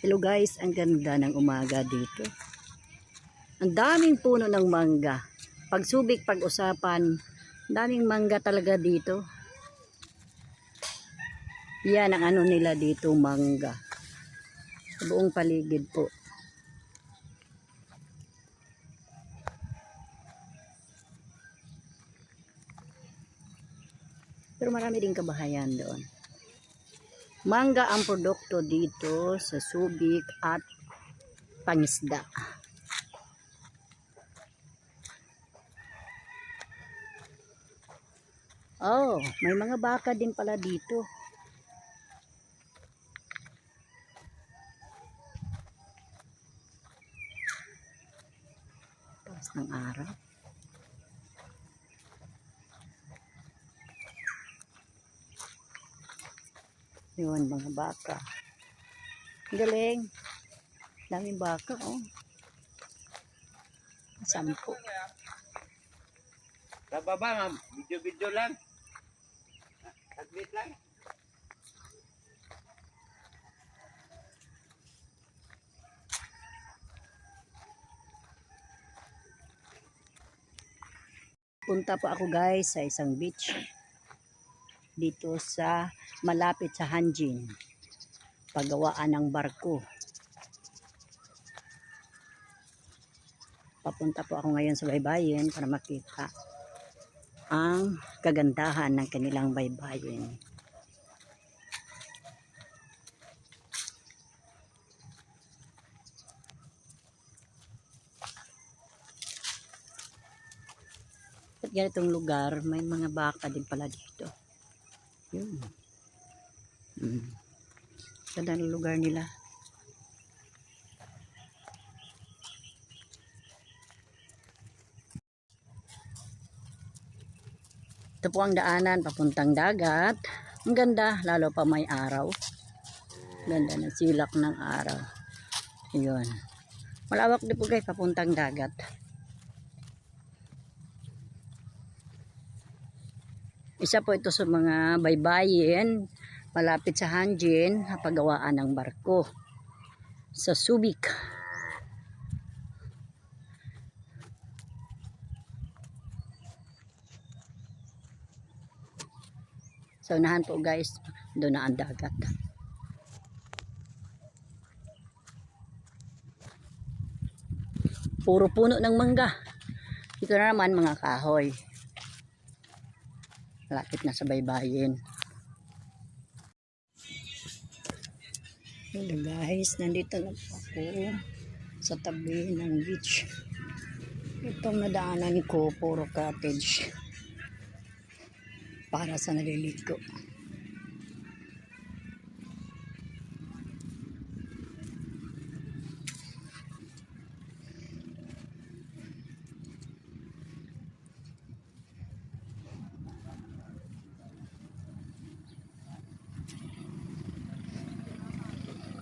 Hello guys, ang ganda ng umaga dito. Ang daming puno ng mangga. Pagsubik, pag-usapan, daming mangga talaga dito. Yan ang ano nila dito, mangga. Sa buong paligid po. Pero marami din kabahayan doon. Mangga ang produkto dito sa Subic at Pangisda. Oh, may mga baka din pala dito. Taas ng araw. Yun, mga baka. Galing. Daming baka, oh. Sampo. Sa baba, ma'am. Video-video lang. Saglit lang. Punta po ako guys sa isang beach. Dito sa malapit sa Hanjin. Pagawaan ng barko. Papunta po ako ngayon sa baybayin para makita ang kagandahan ng kanilang baybayin. At ganitong lugar, may mga baka din pala dito. Yun. Mm. Ganda ng lugar nila. Ito po ang daanan papuntang dagat. Ang ganda, lalo pa may araw. Ganda ng silak ng araw. Yun. Malawak din po guys, papuntang dagat. Isa po ito sa mga baybayin malapit sa Hanjin, pagawaan ng barko sa Subic. So unahan po guys, doon na ang dagat. Puro puno ng mangga. Ito na naman mga kahoy. Malapit na sa baybayin. Hello guys, nandito na po ako sa tabi ng beach. Itong nadaanan ko, puro cottage. Para sa naliligo.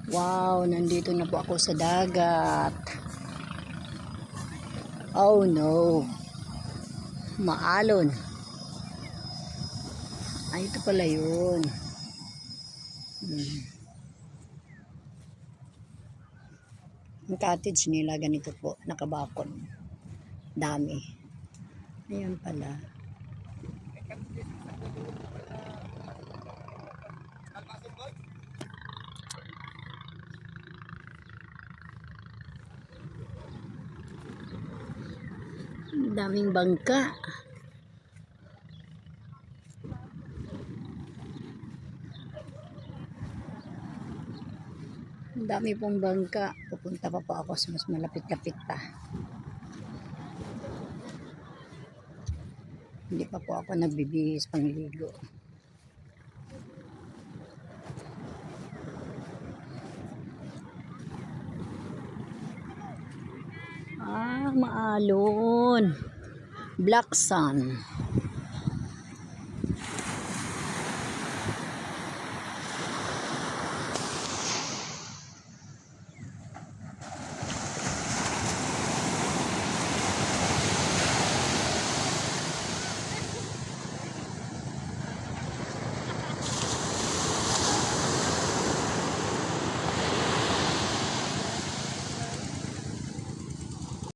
Wow, nandito na po ako sa dagat. Oh no. Maalon. Ay, ito pala yun. Hmm. Ang cottage nila, ganito po, nakabakon. Dami. Ayan pala. Ang daming bangka. Ang dami pong bangka. Pupunta pa po ako sa mas malapit-lapit pa. Hindi pa po ako nagbibihis pangligo. Maalon. Black sun.